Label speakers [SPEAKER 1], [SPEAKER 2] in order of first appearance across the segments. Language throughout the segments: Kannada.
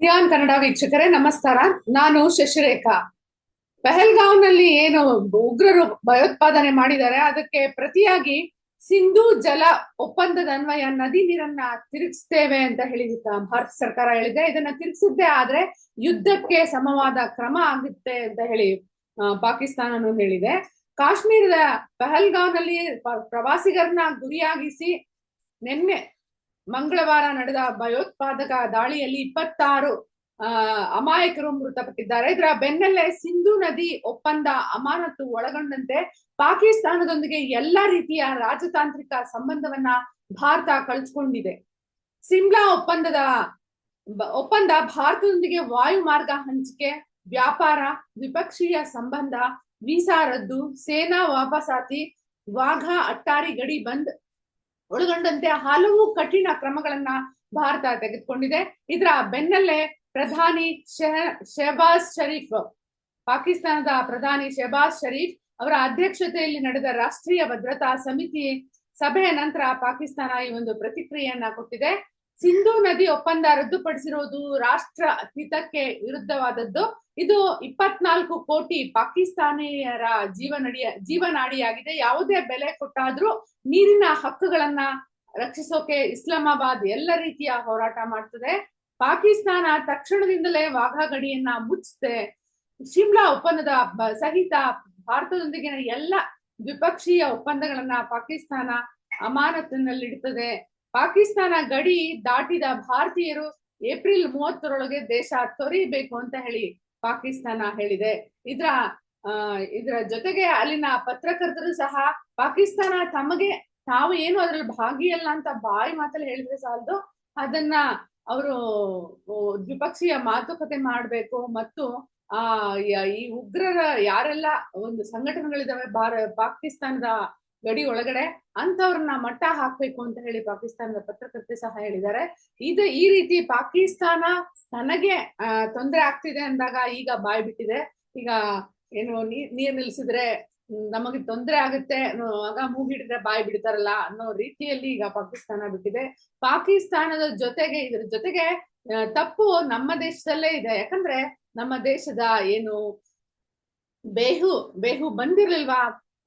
[SPEAKER 1] ಸಿಯಾನ್ ಕನ್ನಡ ವೀಕ್ಷಕರೇ, ನಮಸ್ಕಾರ. ನಾನು ಶಶಿರೇಖಾ. ಪಹಲ್ಗಾಂವ್ನಲ್ಲಿ ಏನು ಉಗ್ರರು ಭಯೋತ್ಪಾದನೆ ಮಾಡಿದ್ದಾರೆ, ಅದಕ್ಕೆ ಪ್ರತಿಯಾಗಿ ಸಿಂಧೂ ಜಲ ಒಪ್ಪಂದದ ಅನ್ವಯ ನದಿ ನೀರನ್ನ ತಿರುಗಿಸ್ತೇವೆ ಅಂತ ಹೇಳಿ ಭಾರತ ಸರ್ಕಾರ ಹೇಳಿದೆ. ಇದನ್ನ ತಿರುಗಿಸಿದ್ದೆ ಆದ್ರೆ ಯುದ್ಧಕ್ಕೆ ಸಮವಾದ ಕ್ರಮ ಆಗುತ್ತೆ ಅಂತ ಹೇಳಿ ಪಾಕಿಸ್ತಾನನು ಹೇಳಿದೆ. ಕಾಶ್ಮೀರದ ಪಹಲ್ಗಾಂವ್ನಲ್ಲಿ ಪ್ರವಾಸಿಗರನ್ನ ಗುರಿಯಾಗಿಸಿ ನಿನ್ನೆ ಮಂಗಳವಾರ ನಡೆದ ಭಯೋತ್ಪಾದಕ ದಾಳಿಯಲ್ಲಿ ಇಪ್ಪತ್ತಾರು ಅಮಾಯಕರು ಮೃತಪಟ್ಟಿದ್ದಾರೆ. ಇದರ ಬೆನ್ನಲ್ಲೇ ಸಿಂಧು ನದಿ ಒಪ್ಪಂದ ಅಮಾನತು ಒಳಗೊಂಡಂತೆ ಪಾಕಿಸ್ತಾನದೊಂದಿಗೆ ಎಲ್ಲಾ ರೀತಿಯ ರಾಜತಾಂತ್ರಿಕ ಸಂಬಂಧವನ್ನ ಭಾರತ ಕಳಿಸ್ಕೊಂಡಿದೆ. ಸಿಮ್ಲಾ ಒಪ್ಪಂದದ, ಒಪ್ಪಂದ ಭಾರತದೊಂದಿಗೆ ವಾಯು ಮಾರ್ಗ ಹಂಚಿಕೆ, ವ್ಯಾಪಾರ, ದ್ವಿಪಕ್ಷೀಯ ಸಂಬಂಧ, ವೀಸಾ ರದ್ದು, ಸೇನಾ ವಾಪಸಾತಿ, ವಾಘಾ ಅಟ್ಟಾರಿ ಗಡಿ ಬಂದ್ ಒಳಗೊಂಡಂತೆ ಹಲವು ಕಠಿಣ ಕ್ರಮಗಳನ್ನ ಭಾರತ ತೆಗೆದುಕೊಂಡಿದೆ. ಇದರ ಬೆನ್ನಲ್ಲೇ ಪ್ರಧಾನಿ ಶಹಬಾಜ್ ಶರೀಫ್, ಪಾಕಿಸ್ತಾನದ ಪ್ರಧಾನಿ ಶಹಬಾಜ್ ಶರೀಫ್ ಅವರ ಅಧ್ಯಕ್ಷತೆಯಲ್ಲಿ ನಡೆದ ರಾಷ್ಟ್ರೀಯ ಭದ್ರತಾ ಸಮಿತಿ ಸಭೆಯ ನಂತರ ಪಾಕಿಸ್ತಾನ ಈ ಒಂದು ಪ್ರತಿಕ್ರಿಯೆಯನ್ನ ಕೊಟ್ಟಿದೆ. ಸಿಂಧೂ ನದಿ ಒಪ್ಪಂದ ರದ್ದುಪಡಿಸಿರುವುದು ರಾಷ್ಟ್ರ ಹಿತಕ್ಕೆ ವಿರುದ್ಧವಾದದ್ದು. ಇದು ಇಪ್ಪತ್ನಾಲ್ಕು ಕೋಟಿ ಪಾಕಿಸ್ತಾನಿಯರ ಜೀವನಡಿಯ ಜೀವನಾಡಿಯಾಗಿದೆ. ಯಾವುದೇ ಬೆಲೆ ಕೊಟ್ಟಾದ್ರೂ ನೀರಿನ ಹಕ್ಕುಗಳನ್ನ ರಕ್ಷಿಸೋಕೆ ಇಸ್ಲಾಮಾಬಾದ್ ಎಲ್ಲ ರೀತಿಯ ಹೋರಾಟ ಮಾಡ್ತದೆ. ಪಾಕಿಸ್ತಾನ ತಕ್ಷಣದಿಂದಲೇ ವಾಘಾ ಗಡಿಯನ್ನ ಮುಚ್ಚುತ್ತೆ ಶಿಮ್ಲಾ ಒಪ್ಪಂದದ ಸಹಿತ ಭಾರತದೊಂದಿಗಿನ ಎಲ್ಲ ದ್ವಿಪಕ್ಷೀಯ ಒಪ್ಪಂದಗಳನ್ನ ಪಾಕಿಸ್ತಾನ ಅಮಾನತಿನಲ್ಲಿಡುತ್ತದೆ ಪಾಕಿಸ್ತಾನ ಗಡಿ ದಾಟಿದ ಭಾರತೀಯರು ಏಪ್ರಿಲ್ ಮೂವತ್ತರೊಳಗೆ ದೇಶ ತೊರೆಯಬೇಕು ಅಂತ ಹೇಳಿ ಪಾಕಿಸ್ತಾನ ಹೇಳಿದೆ. ಇದ್ರ ಇದರ ಜೊತೆಗೆ ಅಲ್ಲಿನ ಪತ್ರಕರ್ತರು ಸಹ ಪಾಕಿಸ್ತಾನ ತಮಗೆ, ತಾವು ಏನು ಅದ್ರಲ್ಲಿ ಭಾಗಿಯಲ್ಲ ಅಂತ ಬಾಯಿ ಮಾತಲ್ಲಿ ಹೇಳಿದ್ರೆ ಸಾಲದು. ಅದನ್ನ ಅವರು ದ್ವಿಪಕ್ಷೀಯ ಮಾತುಕತೆ ಮಾಡಬೇಕು ಮತ್ತು, ಆ ಈ ಉಗ್ರರ ಯಾರೆಲ್ಲ ಒಂದು ಸಂಘಟನೆಗಳಿದಾವೆ, ಭಾರ, ಪಾಕಿಸ್ತಾನದ ಗಡಿ ಒಳಗಡೆ ಅಂತವ್ರನ್ನ ಮಟ್ಟ ಹಾಕ್ಬೇಕು ಅಂತ ಹೇಳಿ ಪಾಕಿಸ್ತಾನದ ಪತ್ರಕರ್ತೆ ಸಹ ಹೇಳಿದ್ದಾರೆ. ಇದು ಈ ರೀತಿ ಪಾಕಿಸ್ತಾನ ತನಗೆ ತೊಂದರೆ ಆಗ್ತಿದೆ ಅಂದಾಗ ಈಗ ಬಾಯ್ ಬಿಟ್ಟಿದೆ. ಈಗ ಏನು ನೀರ್ ನಿಲ್ಸಿದ್ರೆ ನಮಗೆ ತೊಂದರೆ ಆಗುತ್ತೆ ಆಗ ಮೂಗಿಡಿದ್ರೆ ಬಾಯಿ ಬಿಡ್ತಾರಲ್ಲ ಅನ್ನೋ ರೀತಿಯಲ್ಲಿ ಈಗ ಪಾಕಿಸ್ತಾನ ಬಿಟ್ಟಿದೆ. ಪಾಕಿಸ್ತಾನದ ಜೊತೆಗೆ, ಇದ್ರ ಜೊತೆಗೆ ತಪ್ಪು ನಮ್ಮ ದೇಶದಲ್ಲೇ ಇದೆ. ಯಾಕಂದ್ರೆ ನಮ್ಮ ದೇಶದ ಏನು ಬೇಹು ಬೇಹು ಬಂದಿರ್ಲಿಲ್ವಾ?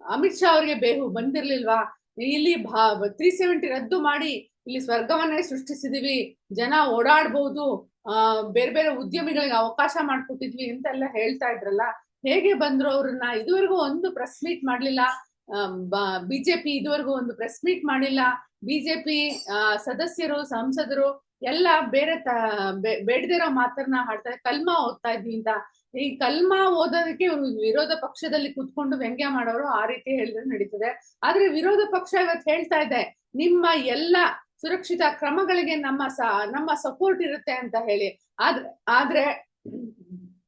[SPEAKER 1] ಅಮಿತ್ ಶಾ ಅವರಿಗೆ ಬೇಹು ಬಂದಿರ್ಲಿಲ್ವಾ? ಇಲ್ಲಿ ಭಾ ತ್ರೀ ಸೆವೆಂಟಿ ರದ್ದು ಮಾಡಿ ಇಲ್ಲಿ ಸ್ವರ್ಗವನ್ನೇ ಸೃಷ್ಟಿಸಿದೀವಿ. ಜನ ಓಡಾಡ್ಬಹುದು ಆ, ಬೇರೆ ಬೇರೆ ಉದ್ಯಮಿಗಳಿಗೆ ಅವಕಾಶ ಮಾಡ್ಕೊಟ್ಟಿದ್ವಿ ಅಂತೆಲ್ಲ ಹೇಳ್ತಾ ಇದ್ರಲ್ಲ. ಹೇಗೆ ಬಂದ್ರು ಅವ್ರನ್ನ? ಇದುವರೆಗೂ ಒಂದು ಪ್ರೆಸ್ ಮೀಟ್ ಮಾಡ್ಲಿಲ್ಲ. ಬಿಜೆಪಿ ಇದುವರೆಗೂ ಒಂದು ಪ್ರೆಸ್ ಮೀಟ್ ಮಾಡಿಲ್ಲ. ಬಿಜೆಪಿ ಸದಸ್ಯರು, ಸಂಸದರು ಎಲ್ಲ ಬೇರೆ ತ ಬೇಡದಿರೋ ಮಾತನ್ನ ಹಾಡ್ತಾರೆ. ಕಲ್ಮಾ ಓದ್ತಾ ಇದ್ವಿ ಅಂತ. ಈ ಕಲ್ಮಾ ಓದೋದಕ್ಕೆ ಇವ್ರು ವಿರೋಧ ಪಕ್ಷದಲ್ಲಿ ಕುತ್ಕೊಂಡು ವ್ಯಂಗ್ಯ ಮಾಡೋರು ಆ ರೀತಿ ಹೇಳಿದ್ರೆ ನಡೀತದೆ. ಆದ್ರೆ ವಿರೋಧ ಪಕ್ಷ ಇವತ್ತು ಹೇಳ್ತಾ ಇದೆ, ನಿಮ್ಮ ಎಲ್ಲ ಸುರಕ್ಷಿತ ಕ್ರಮಗಳಿಗೆ ನಮ್ಮ ಸ, ನಮ್ಮ ಸಪೋರ್ಟ್ ಇರುತ್ತೆ ಅಂತ ಹೇಳಿ. ಆದ್ರೆ ಆದ್ರೆ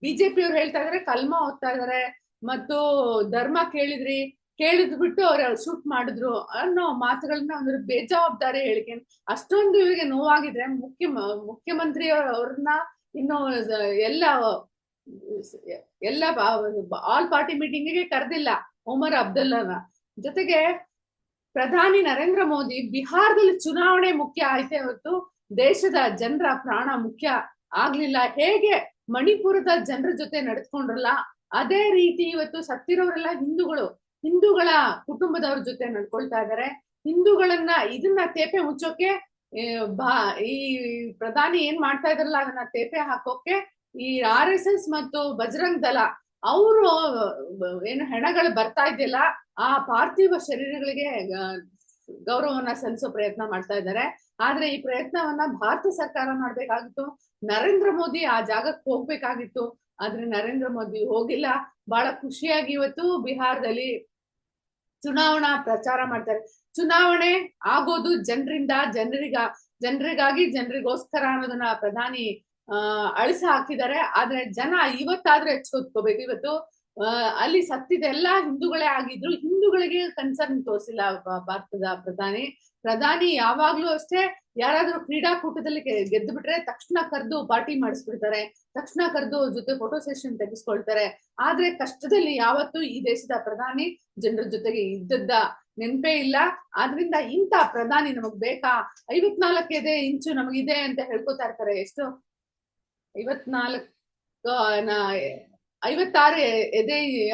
[SPEAKER 1] ಬಿಜೆಪಿ ಅವ್ರು ಹೇಳ್ತಾ ಇದಾರೆ, ಕಲ್ಮಾ ಓದ್ತಾ ಇದಾರೆ. ಮತ್ತು ಧರ್ಮ ಕೇಳಿದ್ರಿ ಕೇಳಿದ್ ಬಿಟ್ಟು ಅವ್ರ ಶೂಟ್ ಮಾಡಿದ್ರು ಅನ್ನೋ ಮಾತುಗಳನ್ನ ಒಂದು ಬೇಜವಾಬ್ದಾರಿ ಹೇಳಿಕೆ. ಅಷ್ಟೊಂದು ಇವರಿಗೆ ನೋವಾಗಿದ್ರೆ ಮುಖ್ಯ ಮುಖ್ಯಮಂತ್ರಿ ಅವ್ರನ್ನ ಇನ್ನು ಎಲ್ಲ ಎಲ್ಲ ಆಲ್ ಪಾರ್ಟಿ ಮೀಟಿಂಗಿಗೆ ಕರೆದಿಲ್ಲ ಒಮರ್ ಅಬ್ದುಲ್ಲನ. ಜೊತೆಗೆ ಪ್ರಧಾನಿ ನರೇಂದ್ರ ಮೋದಿ ಬಿಹಾರದಲ್ಲಿ ಚುನಾವಣೆ ಮುಖ್ಯ ಆಯ್ತೆ ಹೊತ್ತು ದೇಶದ ಜನರ ಪ್ರಾಣ ಮುಖ್ಯ ಆಗ್ಲಿಲ್ಲ. ಹೇಗೆ ಮಣಿಪುರದ ಜನರ ಜೊತೆ ನಡೆದುಕೊಂಡ್ರಲ್ಲ ಅದೇ ರೀತಿ ಇವತ್ತು ಸತ್ತಿರೋರೆಲ್ಲ ಹಿಂದೂಗಳು. ಹಿಂದೂಗಳ ಕುಟುಂಬದವ್ರ ಜೊತೆ ನಡ್ಕೊಳ್ತಾ ಇದಾರೆ. ಹಿಂದೂಗಳನ್ನ ಇದನ್ನ ತೇಪೆ ಮುಚ್ಚೋಕೆ ಬಾ, ಈ ಪ್ರಧಾನಿ ಏನ್ ಮಾಡ್ತಾ ಇದ್ರಲ್ಲ ಅದನ್ನ ತೇಪೆ ಹಾಕೋಕೆ ಈ ಆರ್ ಎಸ್ ಎಸ್ ಮತ್ತು ಬಜರಂಗ್ ದಲ ಅವರು ಏನು ಹೆಣಗಳು ಬರ್ತಾ ಇದೆಯಲ್ಲ, ಆ ಪಾರ್ಥಿವ ಶರೀರಗಳಿಗೆ ಗೌರವವನ್ನ ಸಲ್ಲಿಸೋ ಪ್ರಯತ್ನ ಮಾಡ್ತಾ ಇದ್ದಾರೆ ಆದ್ರೆ ಈ ಪ್ರಯತ್ನವನ್ನ ಭಾರತ ಸರ್ಕಾರ ಮಾಡ್ಬೇಕಾಗಿತ್ತು. ನರೇಂದ್ರ ಮೋದಿ ಆ ಜಾಗಕ್ಕೆ ಹೋಗ್ಬೇಕಾಗಿತ್ತು. ಆದ್ರೆ ನರೇಂದ್ರ ಮೋದಿ ಹೋಗಿಲ್ಲ. ಬಹಳ ಖುಷಿಯಾಗಿ ಇವತ್ತು ಬಿಹಾರದಲ್ಲಿ ಚುನಾವಣಾ ಪ್ರಚಾರ ಮಾಡ್ತಾರೆ. ಚುನಾವಣೆ ಆಗೋದು ಜನರಿಂದ, ಜನರಿಗ, ಜನರಿಗಾಗಿ ಜನರಿಗೋಸ್ಕರ ಅನ್ನೋದನ್ನ ಪ್ರಧಾನಿ ಅಹ್ ಅಳಿಸ ಹಾಕಿದ್ದಾರೆ. ಆದ್ರೆ ಜನ ಇವತ್ತಾದ್ರೂ ಎಚ್ಚೆತ್ಕೋಬೇಕು ಇವತ್ತು ಅಲ್ಲಿ ಸತ್ತಿದೆಲ್ಲ ಹಿಂದೂಗಳೇ ಆಗಿದ್ರು. ಹಿಂದೂಗಳಿಗೆ ಕನ್ಸರ್ನ್ ತೋರಿಸಿಲ್ಲ ಭಾರತದ ಪ್ರಧಾನಿ. ಪ್ರಧಾನಿ ಯಾವಾಗ್ಲೂ ಅಷ್ಟೇ ಯಾರಾದ್ರೂ ಕ್ರೀಡಾಕೂಟದಲ್ಲಿ ಗೆದ್ದು ಬಿಟ್ರೆ ತಕ್ಷಣ ಕರೆದು ಪಾರ್ಟಿ ಮಾಡಿಸ್ಬಿಡ್ತಾರೆ. ತಕ್ಷಣ ಕರೆದು ಜೊತೆ ಫೋಟೋ ಸೆಷನ್ ತೆಗೆಸ್ಕೊಳ್ತಾರೆ. ಆದ್ರೆ ಕಷ್ಟದಲ್ಲಿ ಯಾವತ್ತೂ ಈ ದೇಶದ ಪ್ರಧಾನಿ ಜನರ ಜೊತೆಗೆ ಇದ್ದದ್ದ ನೆನ್ಪೇ ಇಲ್ಲ. ಆದ್ರಿಂದ ಇಂಥ ಪ್ರಧಾನಿ ನಮಗ್ ಬೇಕಾ? ಐವತ್ನಾಲ್ಕು ಇದೆ ಇಂಚು ನಮಗಿದೆ ಅಂತ ಹೇಳ್ಕೊತಾ ಇರ್ತಾರೆ. ಎಷ್ಟು? ಐವತ್ನಾಲ್ಕು ಐವತ್ತಾರು ಎದೆಯ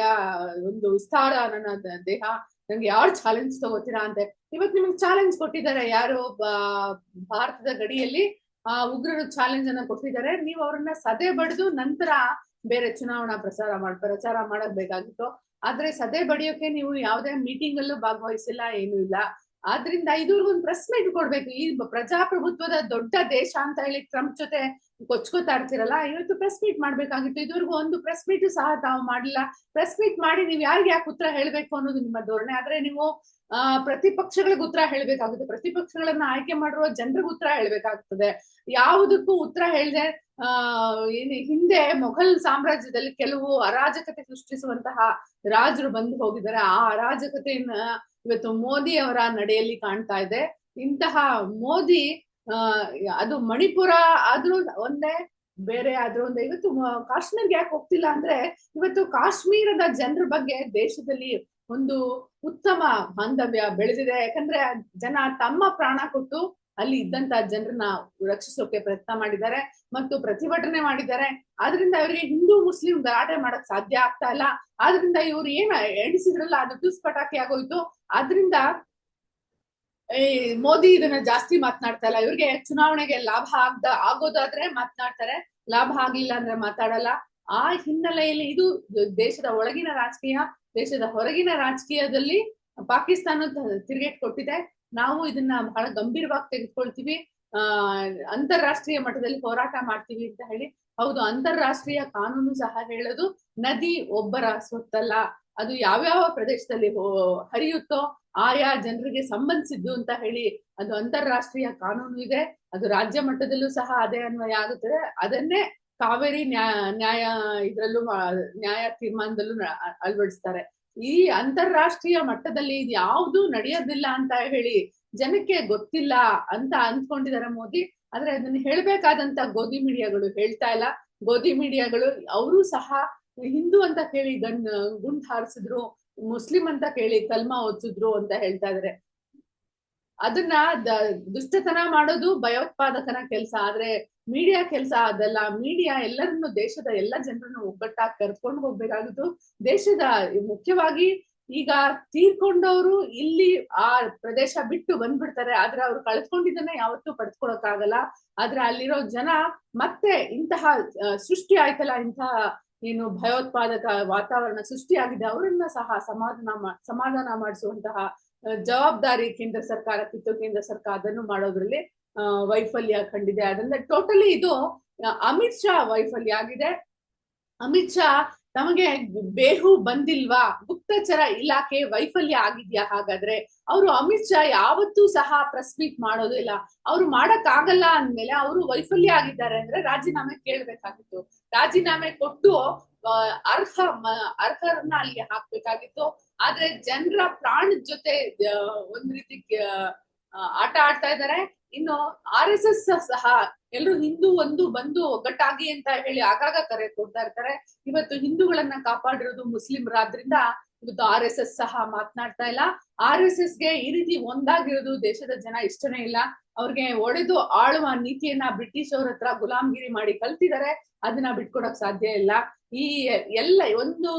[SPEAKER 1] ಒಂದು ವಿಸ್ತಾರ ನನ್ನ ದೇಹ. ನಂಗೆ ಯಾರು ಚಾಲೆಂಜ್ ತಗೋತೀರಾ ಅಂತ. ಇವತ್ತು ನಿಮಗೆ ಚಾಲೆಂಜ್ ಕೊಟ್ಟಿದ್ದಾರೆ ಯಾರು ಭಾರತದ ಗಡಿಯಲ್ಲಿ, ಆ, ಉಗ್ರರು ಚಾಲೆಂಜ್ ಅನ್ನ ಕೊಟ್ಟಿದ್ದಾರೆ. ನೀವು ಅವ್ರನ್ನ ಸದೆ ಬಡಿದು ನಂತರ ಬೇರೆ ಚುನಾವಣಾ ಪ್ರಸಾರ ಮಾಡ್, ಪ್ರಚಾರ ಮಾಡಕ್ ಬೇಕಾಗಿತ್ತು ಆದ್ರೆ ಸದೆ ಬಡಿಯೋಕೆ ನೀವು ಯಾವುದೇ ಮೀಟಿಂಗ್ ಅಲ್ಲೂ ಭಾಗವಹಿಸಿಲ್ಲ, ಏನೂ ಇಲ್ಲ. ಆದ್ರಿಂದ ಇದುವರೆಗೊಂದು ಪ್ರೆಸ್ ಮೀಟ್ ಕೊಡ್ಬೇಕು. ಈ ಪ್ರಜಾಪ್ರಭುತ್ವದ ದೊಡ್ಡ ದೇಶ ಅಂತ ಹೇಳಿ ಟ್ರಂಪ್ ಜೊತೆ ಕೊಚ್ಕೋತಾ ಇರ್ತೀರಲ್ಲ ಇವತ್ತು ಪ್ರೆಸ್ ಮೀಟ್ ಮಾಡ್ಬೇಕಾಗಿತ್ತು. ಇದುವರೆಗೂ ಒಂದು ಪ್ರೆಸ್ ಮೀಟ್ ಸಹ ತಾವು ಮಾಡಿಲ್ಲ ಪ್ರೆಸ್ ಮೀಟ್ ಮಾಡಿ ನೀವು ಯಾರಿಗೆ ಯಾಕೆ ಉತ್ತರ ಹೇಳ್ಬೇಕು ಅನ್ನೋದು ನಿಮ್ಮ ಧೋರಣೆ. ಆದ್ರೆ ನೀವು ಪ್ರತಿಪಕ್ಷಗಳಿಗೆ ಉತ್ತರ ಹೇಳ್ಬೇಕಾಗುತ್ತೆ. ಪ್ರತಿಪಕ್ಷಗಳನ್ನ ಆಯ್ಕೆ ಮಾಡಿರುವ ಜನರಿಗೆ ಉತ್ತರ ಹೇಳ್ಬೇಕಾಗ್ತದೆ. ಯಾವುದಕ್ಕೂ ಉತ್ತರ ಹೇಳದೆ, ಆ ಹಿಂದೆ ಮೊಘಲ್ ಸಾಮ್ರಾಜ್ಯದಲ್ಲಿ ಕೆಲವು ಅರಾಜಕತೆ ಸೃಷ್ಟಿಸುವಂತಹ ರಾಜರು ಬಂದು ಹೋಗಿದ್ದಾರೆ. ಆ ಅರಾಜಕತೆಯನ್ನ ಇವತ್ತು ಮೋದಿ ಅವರ ನಡೆಯಲ್ಲಿ ಕಾಣ್ತಾ ಇದೆ. ಇಂತಹ ಮೋದಿ ಅದು ಮಣಿಪುರ ಆದ್ರೂ ಒಂದೇ, ಬೇರೆ ಆದ್ರೂ ಒಂದೇ. ಇವತ್ತು ಕಾಶ್ಮೀರ್ಗೆ ಯಾಕೆ ಹೋಗ್ತಿಲ್ಲ ಅಂದ್ರೆ, ಇವತ್ತು ಕಾಶ್ಮೀರದ ಜನರ ಬಗ್ಗೆ ದೇಶದಲ್ಲಿ ಒಂದು ಉತ್ತಮ ಬಾಂಧವ್ಯ ಬೆಳೆದಿದೆ. ಯಾಕಂದ್ರೆ ಜನ ತಮ್ಮ ಪ್ರಾಣ ಕೊಟ್ಟು ಅಲ್ಲಿ ಇದ್ದಂತ ಜನರನ್ನ ರಕ್ಷಿಸೋಕೆ ಪ್ರಯತ್ನ ಮಾಡಿದ್ದಾರೆ ಮತ್ತು ಪ್ರತಿಭಟನೆ ಮಾಡಿದ್ದಾರೆ. ಆದ್ರಿಂದ ಅವರಿಗೆ ಹಿಂದೂ ಮುಸ್ಲಿಂ ಗಲಾಟೆ ಮಾಡಕ್ ಸಾಧ್ಯ ಆಗ್ತಾ ಇಲ್ಲ. ಆದ್ರಿಂದ ಇವ್ರು ಏನ್ ಎಣಿಸಿದ್ರಲ್ಲ, ಅದು ಟುಸ್ ಪಟಾಕಿ ಆಗೋಯ್ತು. ಆದ್ರಿಂದ ಈ ಮೋದಿ ಇದನ್ನ ಜಾಸ್ತಿ ಮಾತನಾಡ್ತಾ ಇಲ್ಲ. ಇವ್ರಿಗೆ ಚುನಾವಣೆಗೆ ಲಾಭ ಆಗ್ದ, ಆಗೋದಾದ್ರೆ ಮಾತನಾಡ್ತಾರೆ. ಲಾಭ ಆಗ್ಲಿಲ್ಲ ಅಂದ್ರೆ ಮಾತಾಡಲ್ಲ. ಆ ಹಿನ್ನೆಲೆಯಲ್ಲಿ ಇದು ದೇಶದ ಒಳಗಿನ ರಾಜಕೀಯ, ದೇಶದ ಹೊರಗಿನ ರಾಜಕೀಯದಲ್ಲಿ ಪಾಕಿಸ್ತಾನ ತಿರುಗೇಟ್ ಕೊಟ್ಟಿದೆ. ನಾವು ಇದನ್ನ ಬಹಳ ಗಂಭೀರವಾಗಿ ತೆಗೆದುಕೊಳ್ತೀವಿ. ಆ, ಅಂತಾರಾಷ್ಟ್ರೀಯ ಮಟ್ಟದಲ್ಲಿ ಹೋರಾಟ ಮಾಡ್ತೀವಿ ಅಂತ ಹೇಳಿ. ಹೌದು, ಅಂತಾರಾಷ್ಟ್ರೀಯ ಕಾನೂನು ಸಹ ಹೇಳೋದು ನದಿ ಒಬ್ಬರ ಸ್ವತ್ತಲ್ಲ ಅದು ಯಾವ್ಯಾವ ಪ್ರದೇಶದಲ್ಲಿ ಹರಿಯುತ್ತೋ ಆಯಾ ಜನರಿಗೆ ಸಂಬಂಧಿಸಿದ್ದು ಅಂತ ಹೇಳಿ ಅದು ಅಂತಾರಾಷ್ಟ್ರೀಯ ಕಾನೂನು ಇದೆ. ಅದು ರಾಜ್ಯ ಮಟ್ಟದಲ್ಲೂ ಸಹ ಅದೇ ಅನ್ವಯ ಆಗುತ್ತದೆ. ಅದನ್ನೇ ಕಾವೇರಿ ನ್ಯಾಯ ನ್ಯಾಯ ಇದ್ರಲ್ಲೂ ನ್ಯಾಯ ತೀರ್ಮಾನದಲ್ಲೂ ಅಳವಡಿಸ್ತಾರೆ. ಈ ಅಂತಾರಾಷ್ಟ್ರೀಯ ಮಟ್ಟದಲ್ಲಿ ಇದು ಯಾವುದು ನಡೆಯೋದಿಲ್ಲ ಅಂತ ಹೇಳಿ ಜನಕ್ಕೆ ಗೊತ್ತಿಲ್ಲ ಅಂತ ಅಂದ್ಕೊಂಡಿದ್ದಾರೆ ಮೋದಿ. ಆದ್ರೆ ಅದನ್ನ ಹೇಳ್ಬೇಕಾದಂತ ಗೋಧಿ ಮೀಡಿಯಾಗಳು ಹೇಳ್ತಾ ಇಲ್ಲ. ಗೋಧಿ ಮೀಡಿಯಾಗಳು, ಅವರು ಸಹ ಹಿಂದೂ ಅಂತ ಕೇಳಿ ಗನ್ ಗುಂಡ್ ಹಾರಿಸಿದ್ರು. ಮುಸ್ಲಿಂ ಅಂತ ಕೇಳಿ ಕಲ್ಮಾ ಓದಿಸಿದ್ರು ಅಂತ ಹೇಳ್ತಾ ಇದ್ರೆ. ಅದನ್ನ ದುಷ್ಟತನ ಮಾಡೋದು ಭಯೋತ್ಪಾದಕನ ಕೆಲಸ, ಆದ್ರೆ ಮೀಡಿಯಾ ಕೆಲಸ ಅದಲ್ಲ. ಮೀಡಿಯಾ ಎಲ್ಲರನ್ನು ದೇಶದ ಎಲ್ಲ ಜನರನ್ನು ಒಗ್ಗಟ್ಟಾಗಿ ಕರ್ಕೊಂಡು ಹೋಗ್ಬೇಕಾಗಿತ್ತು ದೇಶದ ಮುಖ್ಯವಾಗಿ ಈಗ ತೀರ್ಕೊಂಡವರು ಇಲ್ಲಿ ಆ ಪ್ರದೇಶ ಬಿಟ್ಟು ಬಂದ್ಬಿಡ್ತಾರೆ. ಆದ್ರೆ ಅವ್ರು ಕಳ್ಕೊಂಡಿದ್ದನ್ನ ಯಾವತ್ತೂ ಪಡೆದುಕೊಳಕ್ಕಾಗಲ್ಲ ಆದ್ರೆ ಅಲ್ಲಿರೋ ಜನ ಮತ್ತೆ ಇಂತಹ ಸೃಷ್ಟಿ ಆಯ್ತಲ್ಲ ಇಂತಹ ಏನು ಭಯೋತ್ಪಾದಕ ವಾತಾವರಣ ಸೃಷ್ಟಿಯಾಗಿದೆ, ಅವರನ್ನ ಸಹ ಸಮಾಧಾನ ಸಮಾಧಾನ ಮಾಡಿಸುವಂತಹ ಜವಾಬ್ದಾರಿ ಕೇಂದ್ರ ಸರ್ಕಾರಕ್ಕಿತ್ತು ಕೇಂದ್ರ ಸರ್ಕಾರ ಅದನ್ನು ಮಾಡೋದ್ರಲ್ಲಿ ವೈಫಲ್ಯ ಕಂಡಿದೆ. ಅದರಿಂದ ಟೋಟಲಿ ಇದು ಅಮಿತ್ ಶಾ ವೈಫಲ್ಯ ಆಗಿದೆ. ಅಮಿತ್ ಶಾ ತಮಗೆ ಬೇಹು ಬಂದಿಲ್ವಾ? ಗುಪ್ತಚರ ಇಲಾಖೆ ವೈಫಲ್ಯ ಆಗಿದ್ಯಾ ಹಾಗಾದ್ರೆ? ಅವರು ಅಮಿತ್ ಶಾ ಯಾವತ್ತೂ ಸಹ ಪ್ರೆಸ್ ಮೀಟ್ ಮಾಡೋದಿಲ್ಲ. ಅವ್ರು ಮಾಡಕ್ ಆಗಲ್ಲ ಅಂದ್ಮೇಲೆ ಅವರು ವೈಫಲ್ಯ ಆಗಿದ್ದಾರೆ ಅಂದ್ರೆ ರಾಜೀನಾಮೆ ಕೇಳ್ಬೇಕಾಗಿತ್ತು. ರಾಜೀನಾಮೆ ಕೊಟ್ಟು ಅರ್ಹ ಅರ್ಹರನ್ನ ಅಲ್ಲಿ ಹಾಕ್ಬೇಕಾಗಿತ್ತು. ಆದ್ರೆ ಜನರ ಪ್ರಾಣದ ಜೊತೆ ಒಂದ್ ರೀತಿ ಆಟ ಆಡ್ತಾ ಇದ್ದಾರೆ ಇನ್ನು ಆರ್ ಎಸ್ ಎಸ್ ಸಹ ಎಲ್ಲರೂ ಹಿಂದೂ ಒಂದು ಬಂದು ಒಗ್ಗಟ್ಟಾಗಿ ಅಂತ ಹೇಳಿ ಆಗಾಗ ಕರೆ ಕೊಡ್ತಾ ಇರ್ತಾರೆ. ಇವತ್ತು ಹಿಂದೂಗಳನ್ನ ಕಾಪಾಡಿರೋದು ಮುಸ್ಲಿಮರಾದ್ರಿಂದ ಇವತ್ತು ಆರ್ ಎಸ್ ಎಸ್ ಸಹ ಮಾತನಾಡ್ತಾ ಇಲ್ಲ. ಆರ್ ಎಸ್ ಎಸ್ಗೆ ಈ ರೀತಿ ಒಂದಾಗಿರೋದು ದೇಶದ ಜನ ಇಷ್ಟನೇ ಇಲ್ಲ. ಅವ್ರಿಗೆ ಒಡೆದು ಆಳುವ ನೀತಿಯನ್ನ ಬ್ರಿಟಿಷ್ ಅವ್ರ ಹತ್ರ ಗುಲಾಮ್ಗಿರಿ ಮಾಡಿ ಕಲ್ತಿದ್ದಾರೆ. ಅದನ್ನ ಬಿಟ್ಕೊಡಕ್ ಸಾಧ್ಯ ಇಲ್ಲ. ಈ ಎಲ್ಲ ಒಂದು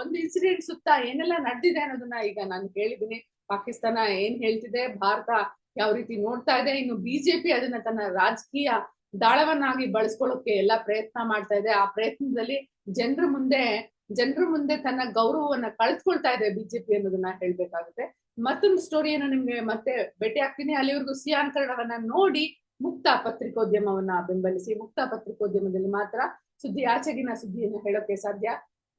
[SPEAKER 1] ಒಂದು ಇನ್ಸಿಡೆಂಟ್ ಸುತ್ತ ಏನೆಲ್ಲ ನಡೆದಿದೆ ಅನ್ನೋದನ್ನ ಈಗ ನಾನು ಕೇಳಿದ್ದೀನಿ. ಪಾಕಿಸ್ತಾನ ಏನ್ ಹೇಳ್ತಿದೆ? ಭಾರತ ಯಾವ ರೀತಿ ನೋಡ್ತಾ ಇದೆ? ಇನ್ನು ಬಿಜೆಪಿ ಅದನ್ನ ತನ್ನ ರಾಜಕೀಯ ದಾಳವನ್ನಾಗಿ ಬಳಸ್ಕೊಳ್ಳೋಕೆ ಎಲ್ಲ ಪ್ರಯತ್ನ ಮಾಡ್ತಾ ಇದೆ. ಆ ಪ್ರಯತ್ನದಲ್ಲಿ ಜನರ ಮುಂದೆ ಜನರ ಮುಂದೆ ತನ್ನ ಗೌರವವನ್ನ ಕಳೆದುಕೊಳ್ತಾ ಇದೆ ಬಿಜೆಪಿ ಅನ್ನೋದನ್ನ ಹೇಳ್ಬೇಕಾಗುತ್ತೆ. ಮತ್ತೊಂದು ಸ್ಟೋರಿಯನ್ನ ನಿಮ್ಗೆ ಮತ್ತೆ ಭೇಟಿ ಆಗ್ತೀನಿ. ಅಲ್ಲಿವರೆಗೂ ಸಿಯಾನ್ ನೋಡಿ ಮುಕ್ತ ಪತ್ರಿಕೋದ್ಯಮವನ್ನ ಬೆಂಬಲಿಸಿ, ಮುಕ್ತ ಪತ್ರಿಕೋದ್ಯಮದಲ್ಲಿ ಮಾತ್ರ ಸುದ್ದಿ, ಆಚೆಗಿನ ಸುದ್ದಿಯನ್ನು ಹೇಳೋಕೆ ಸಾಧ್ಯ.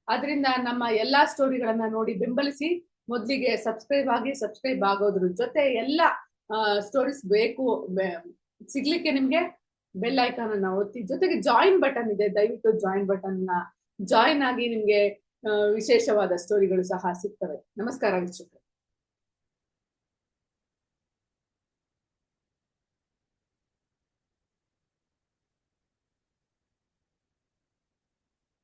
[SPEAKER 1] ಅದರಿಂದ ನಮ್ಮ ಎಲ್ಲಾ ಸ್ಟೋರಿಗಳನ್ನ ನೋಡಿ ಬೆಂಬಲಿಸಿ, ಮೊದಲಿಗೆ ಸಬ್ಸ್ಕ್ರೈಬ್ ಆಗಿ ಸಬ್ಸ್ಕ್ರೈಬ್ ಆಗೋದ್ರ ಜೊತೆ ಎಲ್ಲ ಸ್ಟೋರೀಸ್ ಬೇಕು ಸಿಗ್ಲಿಕ್ಕೆ ನಿಮ್ಗೆ ಬೆಲ್ ಐಕಾನ್ ಅನ್ನ ಒತ್ತಿ, ಜೊತೆಗೆ ಜಾಯಿನ್ ಬಟನ್ ಇದೆ. ದಯವಿಟ್ಟು ಜಾಯಿನ್ ಬಟನ್ನ ಜಾಯಿನ್ ಆಗಿ ನಿಮ್ಗೆ ವಿಶೇಷವಾದ ಸ್ಟೋರಿಗಳು ಸಹ ಸಿಗ್ತವೆ. ನಮಸ್ಕಾರ ವೀಕ್ಷಕರೇ.